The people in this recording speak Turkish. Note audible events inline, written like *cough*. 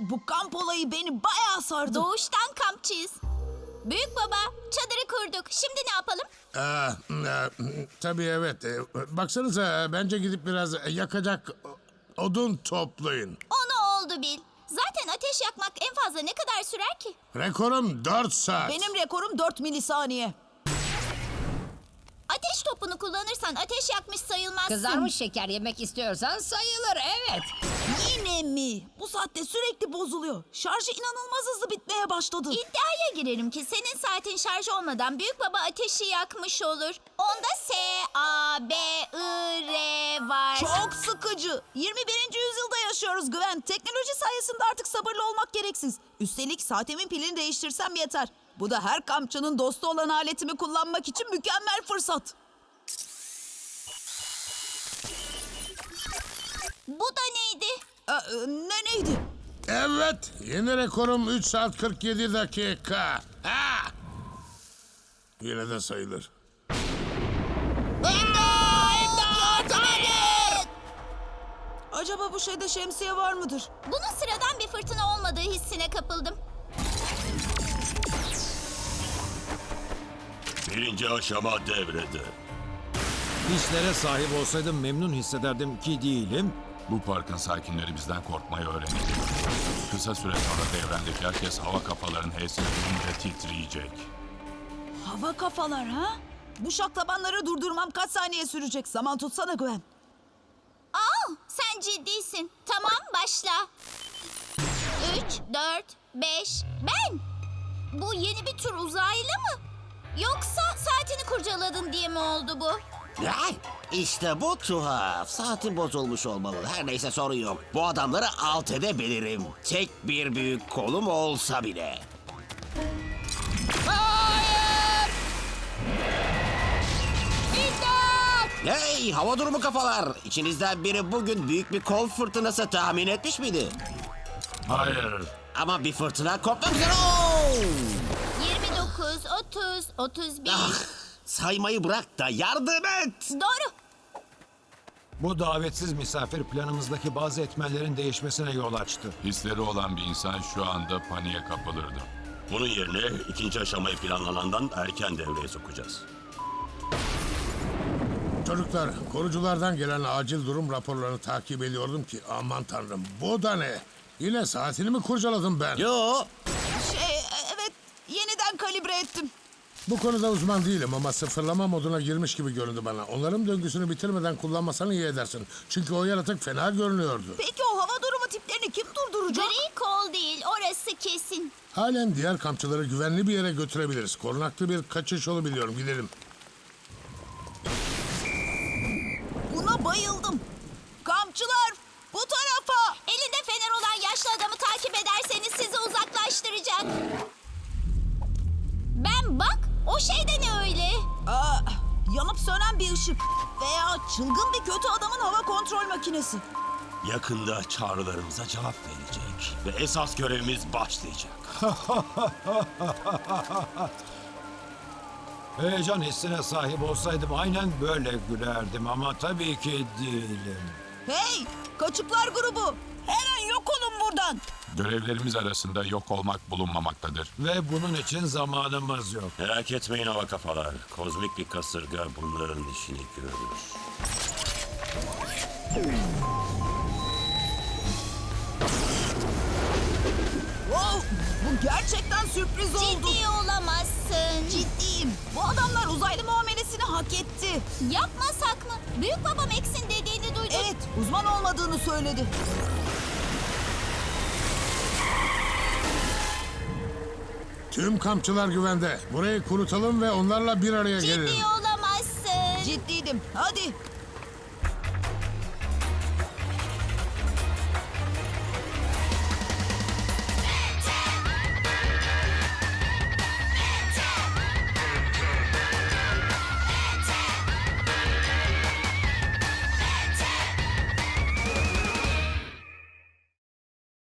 Bu kamp olayı beni bayağı sardı. Doğuştan kampçıyız. Büyük baba, çadırı kurduk. Şimdi ne yapalım? Aa, e, tabii evet. E, Baksanıza bence gidip biraz yakacak odun toplayın. Onu oldu bil. Zaten ateş yakmak en fazla ne kadar sürer ki? Rekorum 4 saat. Benim rekorum 4 milisaniye. Topunu kullanırsan ateş yakmış sayılmazsın. Kızarmış şeker yemek istiyorsan sayılır evet. Yine mi? Bu saatte sürekli bozuluyor. Şarjı inanılmaz hızlı bitmeye başladı. İddiaya girerim ki senin saatin şarj olmadan büyük baba ateşi yakmış olur. Onda S, A, B, I, R var. Çok sıkıcı. 21. yüzyılda yaşıyoruz Güven. Teknoloji sayesinde artık sabırlı olmak gereksiz. Üstelik saatimin pilini değiştirsem yeter. Bu da her kampçının dostu olan aletimi kullanmak için mükemmel fırsat. Bu da neydi? Ee, e, ne neydi? Evet, yeni rekorum 3 saat 47 dakika. Ha! Yine de sayılır. Acaba bu şeyde şemsiye var mıdır? Bunun sıradan bir fırtına olmadığı hissine kapıldım. Birinci aşama devrede. Hislere sahip olsaydım memnun hissederdim ki değilim. Bu parkın sakinleri bizden korkmayı öğrenecek. Kısa süre sonra devrendeki herkes hava kafaların H'sini duyunca titriyecek. Hava kafalar ha? Bu şaklabanları durdurmam kaç saniye sürecek? Zaman tutsana Güven. Aa, sen ciddisin. Tamam, başla. Üç, dört, beş, ben. Bu yeni bir tür uzaylı mı? Yoksa saatini kurcaladın diye mi oldu bu? Ay, işte bu tuhaf. Saatin bozulmuş olmalı. Her neyse sorun yok. Bu adamları alt edebilirim. Tek bir büyük kolum olsa bile. Hey hava durumu kafalar. İçinizden biri bugün büyük bir kol fırtınası tahmin etmiş miydi? Hayır. Ama bir fırtına kopmak üzere. Oo! 29, 30, 31. Ah, saymayı bırak da yardım et. Doğru. Bu davetsiz misafir planımızdaki bazı etmenlerin değişmesine yol açtı. Hisleri olan bir insan şu anda paniğe kapılırdı. Bunun yerine ikinci aşamayı planlanandan erken devreye sokacağız. Çocuklar, koruculardan gelen acil durum raporlarını takip ediyordum ki aman tanrım bu da ne? Yine saatini mi kurcaladım ben? Yo, Şey, evet, yeniden kalibre ettim. Bu konuda uzman değilim ama sıfırlama moduna girmiş gibi göründü bana. Onların döngüsünü bitirmeden kullanmasan iyi edersin. Çünkü o yaratık fena görünüyordu. Peki o hava durumu tiplerini kim durduracak? Gri kol değil, orası kesin. Halen diğer kampçıları güvenli bir yere götürebiliriz. Korunaklı bir kaçış yolu biliyorum. Gidelim. Buna bayıldım. Yanıp sönen bir ışık veya çılgın bir kötü adamın hava kontrol makinesi. Yakında çağrılarımıza cevap verecek. Ve esas görevimiz başlayacak. *laughs* Heyecan hissine sahip olsaydım aynen böyle gülerdim ama tabii ki değilim. Hey, kaçıklar grubu. Hemen yok olun buradan. Görevlerimiz arasında yok olmak bulunmamaktadır. Ve bunun için zamanımız yok. Merak etmeyin hava kafalar. Kozmik bir kasırga bunların işini görür. Wow, bu gerçekten sürpriz oldu. Ciddi olamazsın. Ciddiyim. Bu adamlar uzaylı muamelesini hak etti. Yapmasak mı? Büyük babam X'in dediğini duydum. Evet, uzman olmadığını söyledi. Tüm kampçılar güvende. Burayı kurutalım ve onlarla bir araya gelelim. Ciddi olamazsın. Ciddiydim. Hadi